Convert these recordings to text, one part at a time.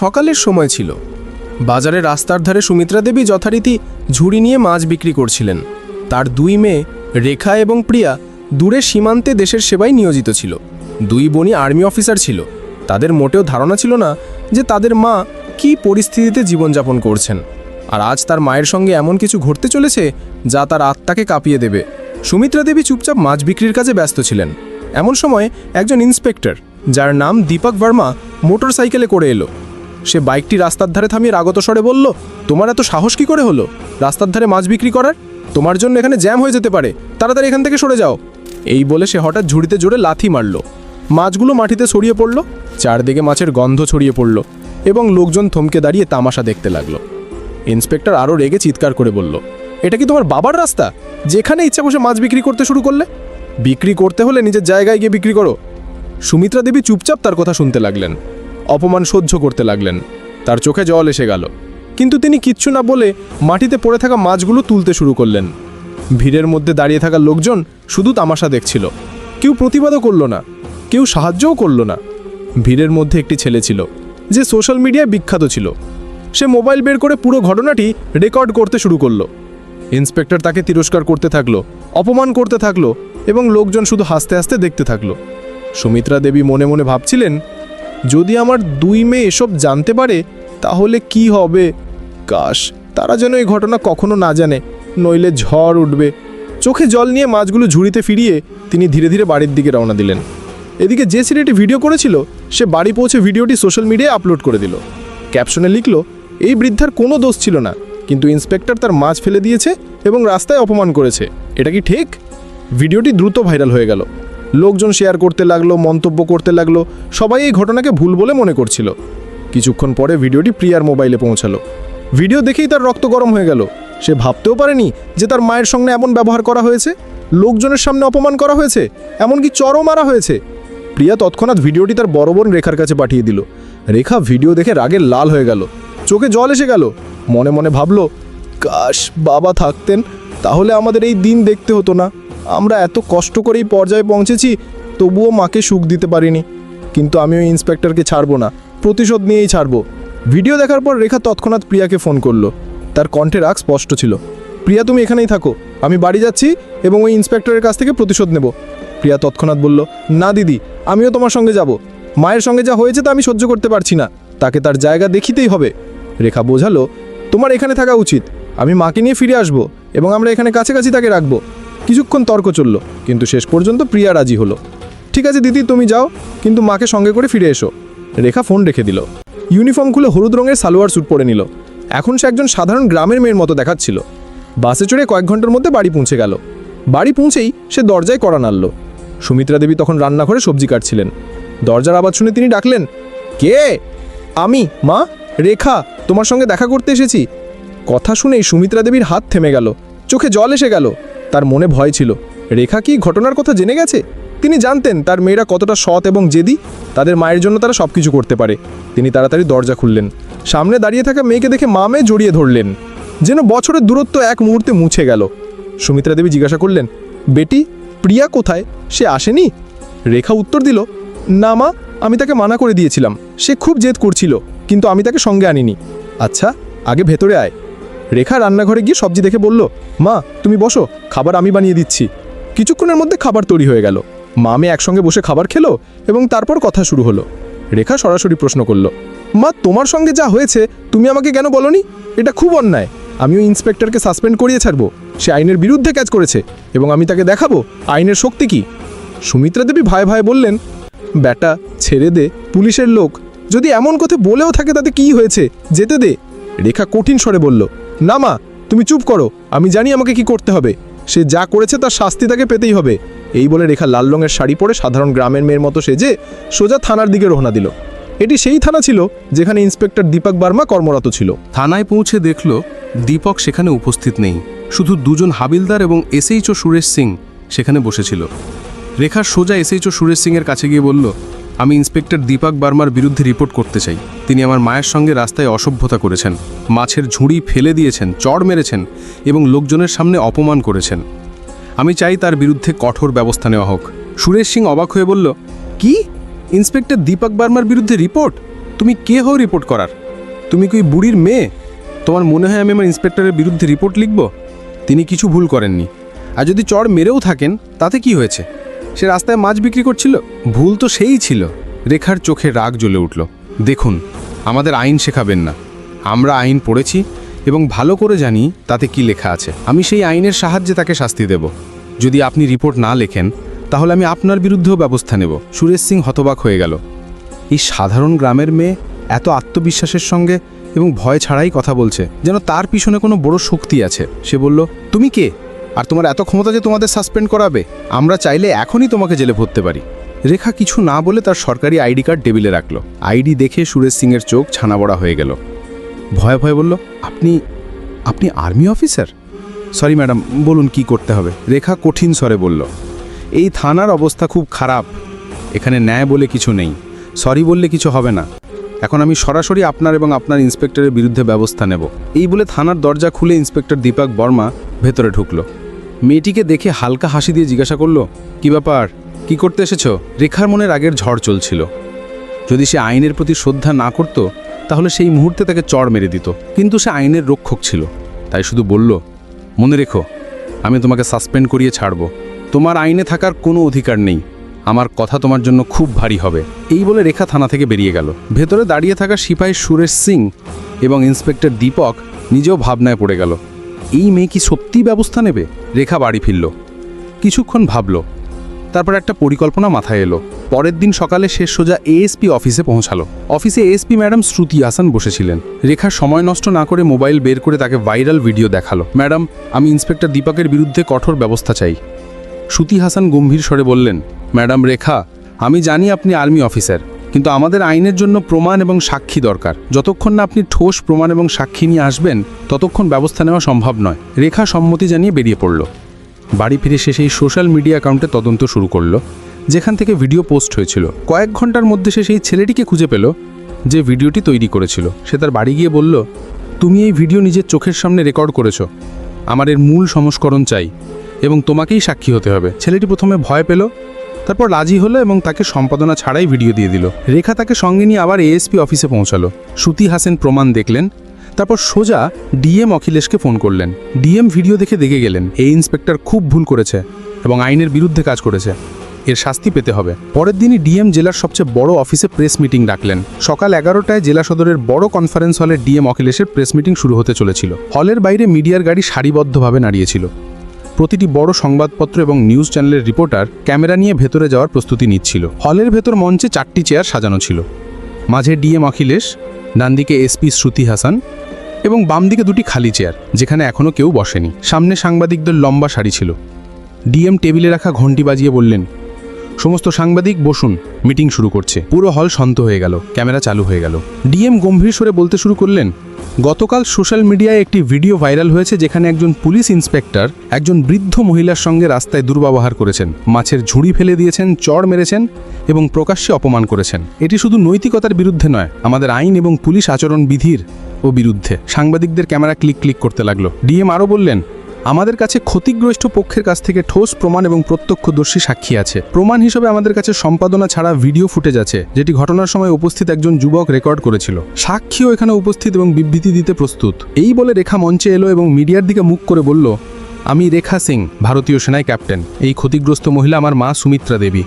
সকালের সময় ছিল। বাজারে রাস্তার ধারে সুমিত্রা দেবী যথারীতি ঝুড়ি নিয়ে মাছ বিক্রি করছিলেন। তার দুই মেয়ে, রেখা এবং প্রিয়া, দূরে সীমান্তে দেশের সেবায় নিয়োজিত ছিল। দুই বোনই আর্মি অফিসার ছিল। তাদের মোটেও ধারণা ছিল না যে তাদের মা কী পরিস্থিতিতে জীবনযাপন করছেন। আর আজ তার মায়ের সঙ্গে এমন কিছু ঘটতে চলেছে যা তার আত্মাকে কাঁপিয়ে দেবে। সুমিত্রা দেবী চুপচাপ মাছ বিক্রির কাজে ব্যস্ত ছিলেন। এমন সময় একজন ইন্সপেক্টর, যার নাম দীপক ভার্মা মোটর সাইকেলে করে এলো। সে বাইকটি রাস্তার ধারে থামিয়ে রাগত স্বরে বলল, তোমার এত সাহস কি করে হলো? রাস্তার ধারে মাছ বিক্রি করার? তোমার জন্য এখানে জ্যাম হয়ে যেতে পারে। তাড়াতাড়ি এখান থেকে সরে যাও। এই বলে সে হঠাৎ ঝুড়িতে জোরে লাথি মারল। মাছগুলো মাটিতে ছড়িয়ে পড়ল, চারদিকে মাছের গন্ধ ছড়িয়ে পড়ল এবং লোকজন থমকে দাঁড়িয়ে তামাশা দেখতে লাগল। ইন্সপেক্টর আরও রেগে চিৎকার করে বলল, এটা কি তোমার বাবার রাস্তা? যেখানে ইচ্ছা বসে মাছ বিক্রি করতে শুরু করলে? বিক্রি করতে হলে নিজের জায়গায় গিয়ে বিক্রি করো। সুমিত্রা দেবী চুপচাপ তার কথা শুনতে লাগলেন। অপমান সহ্য করতে লাগলেন। তার চোখে জল এসে গেল। কিন্তু তিনি কিচ্ছু না বলে মাটিতে পড়ে থাকা মাছগুলো তুলতে শুরু করলেন। ভিড়ের মধ্যে দাঁড়িয়ে থাকা লোকজন শুধু তামাশা দেখছিল। কেউ প্রতিবাদও করল না, কেউ সাহায্যও করল না। ভিড়ের মধ্যে একটি ছেলে ছিল, যে সোশ্যাল মিডিয়ায় বিখ্যাত ছিল। সে মোবাইল বের করে পুরো ঘটনাটি রেকর্ড করতে শুরু করল। ইন্সপেক্টর তাকে তিরস্কার করতে থাকল, অপমান করতে থাকল এবং লোকজন শুধু হাসতে হাসতে দেখতে থাকল। সুমিত্রা দেবী মনে মনে ভাবছিলেন যদি আমার দুই মেয়ে এসব জানতে পারে, তাহলে কি হবে? কাশ, তারা যেন এই ঘটনা কখনো না জানে। নইলে ঝড় উঠবে। চোখে জল নিয়ে মাছগুলো ঝুড়িতে ফিরিয়ে তিনি ধীরে ধীরে বাড়ির দিকে রওনা দিলেন। এদিকে যে ছেলেটি ভিডিও করেছিল, সে বাড়ি পৌঁছে ভিডিওটি সোশ্যাল মিডিয়ায় আপলোড করে দিল। ক্যাপশনে লিখল, এই বৃদ্ধার কোনো দোষ ছিল না, কিন্তু ইন্সপেক্টর তার মাছ ফেলে দিয়েছে এবং রাস্তায় অপমান করেছে। এটা কি ঠিক? ভিডিওটি দ্রুত ভাইরাল হয়ে গেল। লোকজন শেয়ার করতে লাগল, মন্তব্য করতে লাগল, সবাই এই ঘটনাকে ভুল বলে মনে করছিল। কিছুক্ষণ পরে ভিডিওটি প্রিয়ার মোবাইলে পৌঁছালো। ভিডিও দেখেই তার রক্ত গরম হয়ে গেল। সে ভাবতেও পারেনি যে তার মায়ের সঙ্গে এমন ব্যবহার করা হয়েছে। লোকজনের সামনে অপমান করা হয়েছে, এমনকি চরও মারা হয়েছে। প্রিয়া তৎক্ষণাৎ ভিডিওটি তার বড় বোন রেখার কাছে পাঠিয়ে দিল। রেখা ভিডিও দেখে রাগে লাল হয়ে গেল। চোখে জল এসে গেল। মনে মনে ভাবলো, কাশ, বাবা থাকতেন, তাহলে আমাদের এই দিন দেখতে হতো না। আমরা এত কষ্ট করেই পর্যায়ে পৌঁছেছি, তবুও মাকে সুখ দিতে পারিনি। কিন্তু আমি ওই ইন্সপেক্টরকে ছাড়বো না, প্রতিশোধ নিয়েই ছাড়বো। ভিডিও দেখার পর রেখা তৎক্ষণাৎ প্রিয়াকে ফোন করল। তার কণ্ঠে রাগ স্পষ্ট ছিল। প্রিয়া, তুমি এখানেই থাকো, আমি বাড়ি যাচ্ছি এবং ওই ইন্সপেক্টরের কাছ থেকে প্রতিশোধ নেব। প্রিয়া তৎক্ষণাৎ বলল, না দিদি, আমিও তোমার সঙ্গে যাব। মায়ের সঙ্গে যা হয়েছে তা আমি সহ্য করতে পারছি না, তাকে তার জায়গা দেখিতেই হবে। রেখা বোঝালো, তোমার এখানে থাকা উচিত, আমি মাকে নিয়ে ফিরে আসব এবং আমরা এখানে কাছাকাছি তাকে রাখব। কিছুক্ষণ তর্ক চলল, কিন্তু শেষ পর্যন্ত প্রিয়া রাজি হলো। ঠিক আছে দিদি, তুমি যাও, কিন্তু মাকে সঙ্গে করে ফিরে এসো। রেখা ফোন রেখে দিল। ইউনিফর্ম খুলে হলুদ রঙের সালোয়ার স্যুট পরে নিল। এখন সে একজন সাধারণ গ্রামের মেয়ের মতো দেখাচ্ছিল। বাসে চড়ে কয়েক ঘণ্টার মধ্যে বাড়ি পৌঁছে গেল। বাড়ি পৌঁছেই সে দরজায় কড়া নাড়ল। সুমিত্রা দেবী তখন রান্নাঘরে সবজি কাটছিলেন। দরজার আওয়াজ শুনে তিনি ডাকলেন, কে? আমি? মা? রেখা? তোমার সঙ্গে দেখা করতে এসেছি? কথা শুনেই সুমিত্রা দেবীর হাত থেমে গেল। চোখে জল এসে গেল। তার মনে ভয় ছিল। রেখা কি ঘটনার কথা জেনে গেছে? তিনি জানতেন তার মেয়েরা কতটা সৎ এবং জেদি। তাদের মায়ের জন্য তারা সব কিছু করতে পারে। তিনি তাড়াতাড়ি দরজা খুললেন। সামনে দাঁড়িয়ে থাকা মেয়েকে দেখে মামে জড়িয়ে ধরলেন। যেন বছরের দূরত্ব এক মুহূর্তে মুছে গেল। সুমিত্রা দেবী জিজ্ঞাসা করলেন, বেটি, প্রিয়া কোথায়? সে আসেনি? রেখা উত্তর দিল, না মা, আমি তাকে মানা করে দিয়েছিলাম। সে খুব জেদ করছিল, কিন্তু আমি তাকে সঙ্গে আনিনি। আচ্ছা আগে ভেতরে আয়। রেখা রান্নাঘরে গিয়ে সবজি দেখে বলল, মা, তুমি বসো, খাবার আমি বানিয়ে দিচ্ছি। কিছুক্ষণের মধ্যে খাবার তৈরি হয়ে গেল। মা মেয়ে একসঙ্গে বসে খাবার খেলো এবং তারপর কথা শুরু হলো। রেখা সরাসরি প্রশ্ন করল, মা, তোমার সঙ্গে যা হয়েছে, তুমি আমাকে কেন বলনি? এটা খুব অন্যায়। আমি ওই ইন্সপেক্টরকে সাসপেন্ড করিয়ে ছাড়বো। সে আইনের বিরুদ্ধে কাজ করেছে এবং আমি তাকে দেখাবো আইনের শক্তি কি? সুমিত্রা দেবী ভয়ে ভাই বললেন ব্যাটা ছেড়ে দে, পুলিশের লোক। যদি এমন কথা বলেও থাকে তাতে কি হয়েছে? যেতে দে। রেখা কঠিন স্বরে বলল না মা, তুমি চুপ করো। আমি জানি আমাকে কি করতে হবে। সে যা করেছে তার শাস্তি তাকে পেতেই হবে। এই বলে রেখা লাল রঙের শাড়ি পরে সাধারণ গ্রামের মেয়ের মতো সেজে সোজা থানার দিকে রওনা দিল। এটি সেই থানা ছিল যেখানে ইন্সপেক্টর দীপক বার্মা কর্মরত ছিল। থানায় পৌঁছে দেখল দীপক সেখানে উপস্থিত নেই। শুধু দুজন হাবিলদার এবং এসএইচও সুরেশ সিং সেখানে বসেছিল। রেখার সোজা এসএইচও সুরেশ সিংয়ের কাছে গিয়ে বলল আমি ইন্সপেক্টর দীপক বার্মার বিরুদ্ধে রিপোর্ট করতে চাই। তিনি আমার মায়ের সঙ্গে রাস্তায় অসভ্যতা করেছেন, মাছের ঝুড়ি ফেলে দিয়েছেন, চড় মেরেছেন এবং লোকজনের সামনে অপমান করেছেন। আমি চাই তার বিরুদ্ধে কঠোর ব্যবস্থা নেওয়া হোক। সুরেশ সিং অবাক হয়ে বলল, কি? ইন্সপেক্টর দীপক বার্মার বিরুদ্ধে রিপোর্ট? তুমি কে হও রিপোর্ট করার? তুমি কি বুড়ির মেয়ে? তোমার মনে হয় আমি আমার ইন্সপেক্টরের বিরুদ্ধে রিপোর্ট লিখব? তিনি কিছু ভুল করেননি। আর যদি চড় মেরেও থাকেন, তাতে কি হয়েছে? সে রাস্তায় মাছ বিক্রি করছিল? ভুল তো সেই ছিল। রেখার চোখে রাগ জ্বলে উঠল। দেখুন, আমাদের আইন শেখাবেন না। আমরা আইন পড়েছি এবং ভালো করে জানি তাতে কি লেখা আছে। আমি সেই আইনের সাহায্যে তাকে শাস্তি দেব। যদি আপনি রিপোর্ট না লেখেন, তাহলে আমি আপনার বিরুদ্ধেও ব্যবস্থা নেব। সুরেশ সিং হতবাক হয়ে গেল। এই সাধারণ গ্রামের মেয়ে এত আত্মবিশ্বাসের সঙ্গে এবং ভয় ছাড়াই কথা বলছে, যেন তার পিছনে কোনো বড় শক্তি আছে। সে বলল, তুমি কে? আর তোমার এত ক্ষমতা যে তোমাদের সাসপেন্ড করাবে, আমরা চাইলে এখনই তোমাকে জেলে ভরতে পারি। রেখা কিছু না বলে তার সরকারি আইডি কার্ড টেবিলে রাখল। আইডি দেখে সুরেশ সিংয়ের চোখ ছানাবড়া হয়ে গেল। ভয়ে ভয়ে বলল, আপনি আপনি আর্মি অফিসার? সরি ম্যাডাম বলুন কি করতে হবে? রেখা কঠিন স্বরে বলল, এই থানার অবস্থা খুব খারাপ। এখানে ন্যায় বলে কিছু নেই। সরি বললে কিছু হবে না। এখন আমি সরাসরি আপনার এবং আপনার ইন্সপেক্টরের বিরুদ্ধে ব্যবস্থা নেব। এই বলে থানার দরজা খুলে ইন্সপেক্টর দীপক বর্মা ভেতরে ঢুকলো। মেয়েটিকে দেখে হালকা হাসি দিয়ে জিজ্ঞাসা করল, কি ব্যাপার? কি করতে এসেছ? রেখার মনের আগের ঝড় চলছিল। যদি সে আইনের প্রতি শ্রদ্ধা না করত, তাহলে সেই মুহূর্তে তাকে চড় মেরে দিত। কিন্তু সে আইনের রক্ষক ছিল। তাই শুধু বলল, মনে রেখো, আমি তোমাকে সাসপেন্ড করিয়ে ছাড়ব। তোমার আইনে থাকার কোনো অধিকার নেই। আমার কথা তোমার জন্য খুব ভারী হবে। এই বলে রেখা থানা থেকে বেরিয়ে গেল। ভেতরে দাঁড়িয়ে থাকা সিপাহী সুরেশ সিং এবং ইন্সপেক্টর দীপক নিজেও ভাবনায় পড়ে গেল। এই মেয়ে কি সত্যিই ব্যবস্থা নেবে? রেখা বাড়ি ফিরল। কিছুক্ষণ ভাবল। তারপর একটা পরিকল্পনা মাথায় এলো। পরের দিন সকালে শেষ সোজা এএসপি অফিসে পৌঁছালো। অফিসে এএসপি ম্যাডাম শ্রুতি হাসান বসেছিলেন। রেখা সময় নষ্ট না করে মোবাইল বের করে তাকে ভাইরাল ভিডিও দেখাল। ম্যাডাম, আমি ইন্সপেক্টর দীপকের বিরুদ্ধে কঠোর ব্যবস্থা চাই। শ্রুতি হাসান গম্ভীর স্বরে বললেন, ম্যাডাম রেখা, আমি জানি আপনি আর্মি অফিসার, কিন্তু আমাদের আইনের জন্য প্রমাণ এবং সাক্ষী দরকার। যতক্ষণ না আপনি ঠোস প্রমাণ এবং সাক্ষী নিয়ে আসবেন, ততক্ষণ ব্যবস্থা নেওয়া সম্ভব নয়। রেখা সম্মতি জানিয়ে বেরিয়ে পড়ল। বাড়ি ফিরে সে সেই সোশ্যাল মিডিয়া অ্যাকাউন্টে তদন্ত শুরু করল, যেখান থেকে ভিডিও পোস্ট হয়েছিল। কয়েক ঘণ্টার মধ্যে সে সেই ছেলেটিকে খুঁজে পেল, যে ভিডিওটি তৈরি করেছিল। সে তার বাড়ি গিয়ে বলল, তুমি এই ভিডিও নিজের চোখের সামনে রেকর্ড করেছ। আমার এর মূল সংস্করণ চাই। এবং তোমাকেই সাক্ষী হতে হবে। ছেলেটি প্রথমে ভয় পেল, তারপর রাজি হলো এবং তাকে সম্পাদনা ছাড়াই ভিডিও দিয়ে দিল। রেখা তাকে সঙ্গে নিয়ে আবার এএসপি অফিসে পৌঁছালো। শ্রুতি হাসেন প্রমাণ দেখলেন, তারপর সোজা ডিএম অখিলেশকে ফোন করলেন। ডিএম ভিডিও দেখে দেখে গেলেন, এই ইন্সপেক্টর খুব ভুল করেছে এবং আইনের বিরুদ্ধে কাজ করেছে। এর শাস্তি পেতে হবে। পরের দিনই ডিএম জেলার সবচেয়ে বড় অফিসে প্রেস মিটিং ডাকলেন। সকাল এগারোটায় জেলা সদরের বড় কনফারেন্স হলে ডিএম অখিলেশের প্রেস মিটিং শুরু হতে চলেছিল। হলের বাইরে মিডিয়ার গাড়ি সারিবদ্ধভাবে দাঁড়িয়েছিল প্রতিটি বড় সংবাদপত্র এবং নিউজ চ্যানেলের রিপোর্টার ক্যামেরা নিয়ে ভেতরে যাওয়ার প্রস্তুতি নিচ্ছিল। হলের ভেতর মঞ্চে চারটি চেয়ার সাজানো ছিল। মাঝে ডিএম অখিলেশ, ডানদিকে এসপি শ্রুতি হাসান এবং বাম দিকে দুটি খালি চেয়ার, যেখানে এখনও কেউ বসেনি। সামনে সাংবাদিকদের লম্বা শাড়ি ছিল। ডিএম টেবিলে রাখা ঘণ্টি বাজিয়ে বললেন সমস্ত সাংবাদিক বসুন, মিটিং শুরু করছে। পুরো হল শান্ত হয়ে গেল, ক্যামেরা চালু হয়ে গেল। ডিএম গম্ভীর স্বরে বলতে শুরু করলেন, গতকাল সোশ্যাল মিডিয়ায় একটি ভিডিও ভাইরাল হয়েছে যেখানে একজন পুলিশ ইন্সপেক্টর একজন বৃদ্ধ মহিলার সঙ্গে রাস্তায় দুর্ব্যবহার করেছেন। মাছের ঝুড়ি ফেলে দিয়েছেন, চড় মেরেছেন এবং প্রকাশ্যে অপমান করেছেন। এটি শুধু নৈতিকতার বিরুদ্ধে নয়, আমাদের আইন এবং পুলিশ আচরণ বিধির ও বিরুদ্ধে। সাংবাদিকদের ক্যামেরা ক্লিক ক্লিক করতে লাগল। ডিএম আরও বললেন আমাদের কাছে ক্ষতিগ্রস্ত পক্ষের কাছ থেকে ঠোস প্রমাণ এবং প্রত্যক্ষদর্শী সাক্ষী আছে। প্রমাণ হিসেবে আমাদের কাছে সম্পাদনা ছাড়া ভিডিও ফুটেজ আছে, যেটি ঘটনার সময় উপস্থিত একজন যুবক রেকর্ড করেছিল। সাক্ষীও এখানে উপস্থিত এবং বিবৃতি দিতে প্রস্তুত। এই বলে রেখা মঞ্চে এলো এবং মিডিয়ার দিকে মুখ করে বলল, আমি রেখা সিং, ভারতীয় সেনায় ক্যাপ্টেন। এই ক্ষতিগ্রস্ত মহিলা আমার মা সুমিত্রা দেবী।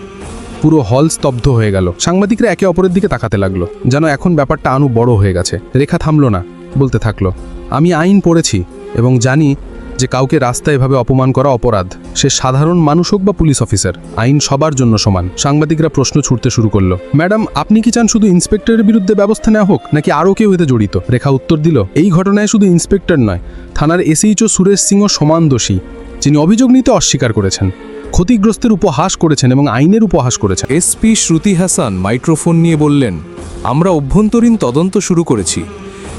পুরো হল স্তব্ধ হয়ে গেল। সাংবাদিকরা একে অপরের দিকে তাকাতে লাগল। যেন এখন ব্যাপারটা আনু বড় হয়ে গেছে। রেখা থামলো না, বলতে থাকল, আমি আইন পড়েছি এবং জানি যে কাউকে রাস্তায় এভাবে অপমান করা অপরাধ, সে সাধারণ মানুষ হোক বা পুলিশ অফিসার, আইন সবার জন্য সমান। সাংবাদিকরা প্রশ্ন ছুটতে শুরু করল। ম্যাডাম, আপনি কি চান শুধু ইন্সপেক্টরের বিরুদ্ধে ব্যবস্থা নেওয়া হোক, নাকি আরও কেউ এতে জড়িত? রেখা উত্তর দিল, এই ঘটনায় শুধু ইন্সপেক্টর নয়, থানার এসএইচও সুরেশ সিংও সমান দোষী, যিনি অভিযোগ নিতে অস্বীকার করেছেন, ক্ষতিগ্রস্তের উপহাস করেছেন এবং আইনের উপহাস করেছেন। এসপি শ্রুতি হাসান মাইক্রোফোন নিয়ে বললেন, আমরা অভ্যন্তরীণ তদন্ত শুরু করেছি।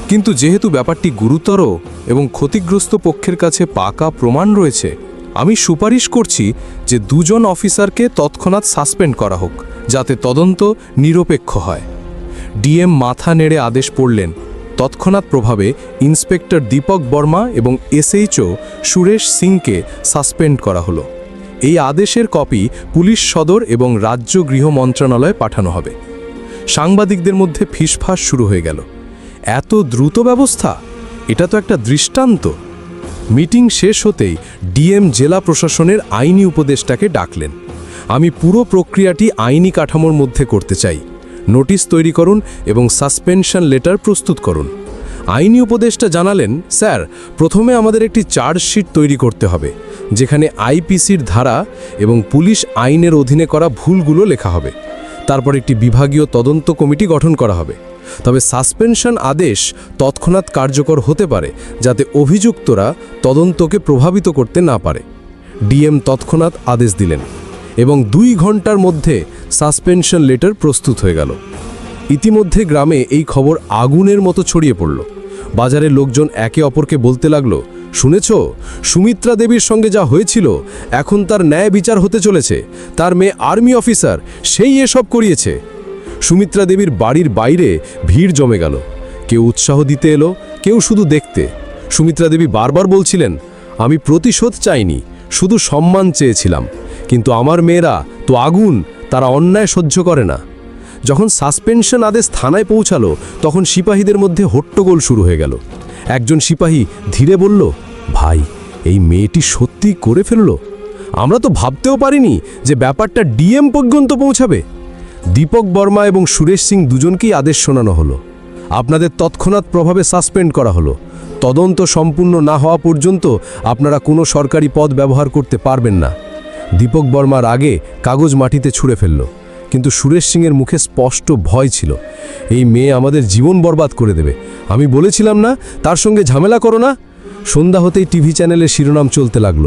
কিন্তু যেহেতু ব্যাপারটি গুরুতর এবং ক্ষতিগ্রস্ত পক্ষের কাছে পাকা প্রমাণ রয়েছে, আমি সুপারিশ করছি যে দুজন অফিসারকে তৎক্ষণাৎ সাসপেন্ড করা হোক, যাতে তদন্ত নিরপেক্ষ হয়। ডিএম মাথা নেড়ে আদেশ পড়লেন। তৎক্ষণাৎ প্রভাবে ইন্সপেক্টর দীপক বর্মা এবং এসএইচও সুরেশ সিংকে সাসপেন্ড করা হলো। এই আদেশের কপি পুলিশ সদর এবং রাজ্য গৃহ মন্ত্রণালয়ে পাঠানো হবে। সাংবাদিকদের মধ্যে ফিসফাস শুরু হয়ে গেল। এত দ্রুত ব্যবস্থা? এটা তো একটা দৃষ্টান্ত। মিটিং শেষ হতেই ডিএম জেলা প্রশাসনের আইনি উপদেষ্টাকে ডাকলেন। আমি পুরো প্রক্রিয়াটি আইনি কাঠামোর মধ্যে করতে চাই। নোটিশ তৈরি করুন এবং সাসপেনশন লেটার প্রস্তুত করুন। আইনি উপদেষ্টা জানালেন, স্যার, প্রথমে আমাদের একটি চার্জশিট তৈরি করতে হবে, যেখানে আইপিসির ধারা এবং পুলিশ আইনের অধীনে করা ভুলগুলো লেখা হবে। তারপর একটি বিভাগীয় তদন্ত কমিটি গঠন করা হবে। তবে সাসপেনশন আদেশ তৎক্ষণাৎ কার্যকর হতে পারে, যাতে অভিযুক্তরা তদন্তকে প্রভাবিত করতে না পারে। ডিএম তৎক্ষণাৎ আদেশ দিলেন এবং দুই ঘণ্টার মধ্যে সাসপেনশন লেটার প্রস্তুত হয়ে গেল। ইতিমধ্যে গ্রামে এই খবর আগুনের মতো ছড়িয়ে পড়ল। বাজারের লোকজন একে অপরকে বলতে লাগল, শুনেছ? সুমিত্রা দেবীর সঙ্গে যা হয়েছিল, এখন তার ন্যায় বিচার হতে চলেছে। তার মেয়ে আর্মি অফিসার, সেই এসব করিয়েছে। সুমিত্রা দেবীর বাড়ির বাইরে ভিড় জমে গেল। কেউ উৎসাহ দিতে এলো, কেউ শুধু দেখতে। সুমিত্রা দেবী বারবার বলছিলেন, আমি প্রতিশোধ চাইনি, শুধু সম্মান চেয়েছিলাম। কিন্তু আমার মেয়েরা তো আগুন, তারা অন্যায় সহ্য করে না। যখন সাসপেনশন আদেশ থানায় পৌঁছালো, তখন সিপাহীদের মধ্যে হট্টগোল শুরু হয়ে গেল। একজন সিপাহী ধীরে বলল, ভাই, এই মেয়েটি সত্যি করে ফেলল? আমরা তো ভাবতেও পারিনি যে ব্যাপারটা ডিএম পর্যন্ত পৌঁছাবে। দীপক বর্মা এবং সুরেশ সিং দুজনকেই আদেশ শোনানো হলো। আপনাদের তৎক্ষণাৎ প্রভাবে সাসপেন্ড করা হলো। তদন্ত সম্পূর্ণ না হওয়া পর্যন্ত আপনারা কোনো সরকারি পদ ব্যবহার করতে পারবেন না। দীপক বর্মার আগে কাগজ মাটিতে ছুঁড়ে ফেলল, কিন্তু সুরেশ সিংয়ের মুখে স্পষ্ট ভয় ছিল। এই মেয়ে আমাদের জীবন বরবাদ করে দেবে। আমি বলেছিলাম না, তার সঙ্গে ঝামেলা করো না। সন্ধ্যা হতেই টিভি চ্যানেলে শিরোনাম চলতে লাগল।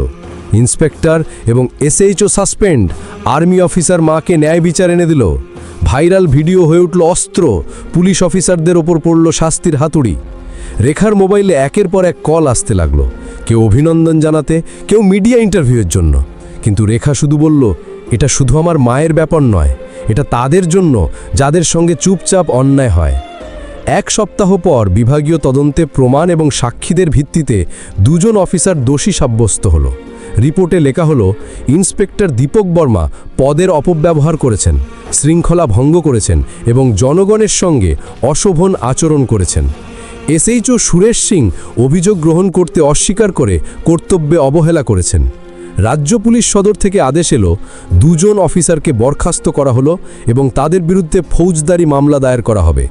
ইন্সপেক্টর এবং এসএইচও সাসপেন্ড আর্মি অফিসার মাকে ন্যায় বিচার এনে দিল। ভাইরাল ভিডিও হয়ে উঠল অস্ত্র। পুলিশ অফিসারদের ওপর পড়ল শাস্তির হাতুড়ি। রেখার মোবাইলে একের পর এক কল আসতে লাগল। কেউ অভিনন্দন জানাতে, কেউ মিডিয়া ইন্টারভিউয়ের জন্য। কিন্তু রেখা শুধু বলল, এটা শুধু আমার মায়ের ব্যাপার নয়। এটা তাদের জন্য, যাদের সঙ্গে চুপচাপ অন্যায় হয়। এক সপ্তাহ পর বিভাগীয় তদন্তে প্রমাণ এবং সাক্ষীদের ভিত্তিতে দুজন অফিসার দোষী সাব্যস্ত হলো। রিপোর্টে লেখা হলো, ইন্সপেক্টর দীপক বর্মা পদের অপব্যবহার করেছেন, শৃঙ্খলা ভঙ্গ করেছেন এবং জনগণের সঙ্গে অশোভন আচরণ করেছেন। এসএইচও সুরেশ সিং অভিযোগ গ্রহণ করতে অস্বীকার করে কর্তব্যে অবহেলা করেছেন। রাজ্য পুলিশ সদর থেকে আদেশ এলো, দুজন অফিসারকে বরখাস্ত করা হলো এবং তাদের বিরুদ্ধে ফৌজদারি মামলা দায়ের করা হবে।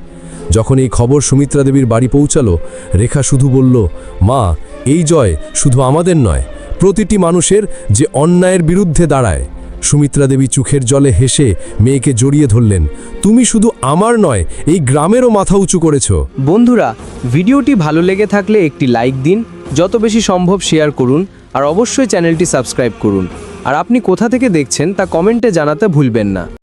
যখন এই খবর সুমিত্রা দেবীর বাড়ি পৌঁছালো, রেখা শুধু বলল, মা, এই জয় শুধু আমাদের নয় প্রতিটি মানুষের যে অন্যায়ের বিরুদ্ধে দাঁড়ায়। সুমিত্রা দেবী চোখের জলে হেসে মেয়েকে জড়িয়ে ধরলেন। তুমি শুধু আমার নয়, এই গ্রামেরও মাথা উঁচু করেছ। বন্ধুরা, ভিডিওটি ভালো লেগে থাকলে একটি লাইক দিন, যত বেশি সম্ভব শেয়ার করুন, আর অবশ্যই চ্যানেলটি সাবস্ক্রাইব করুন। আর আপনি কোথা থেকে দেখছেন তা কমেন্টে জানাতে ভুলবেন না।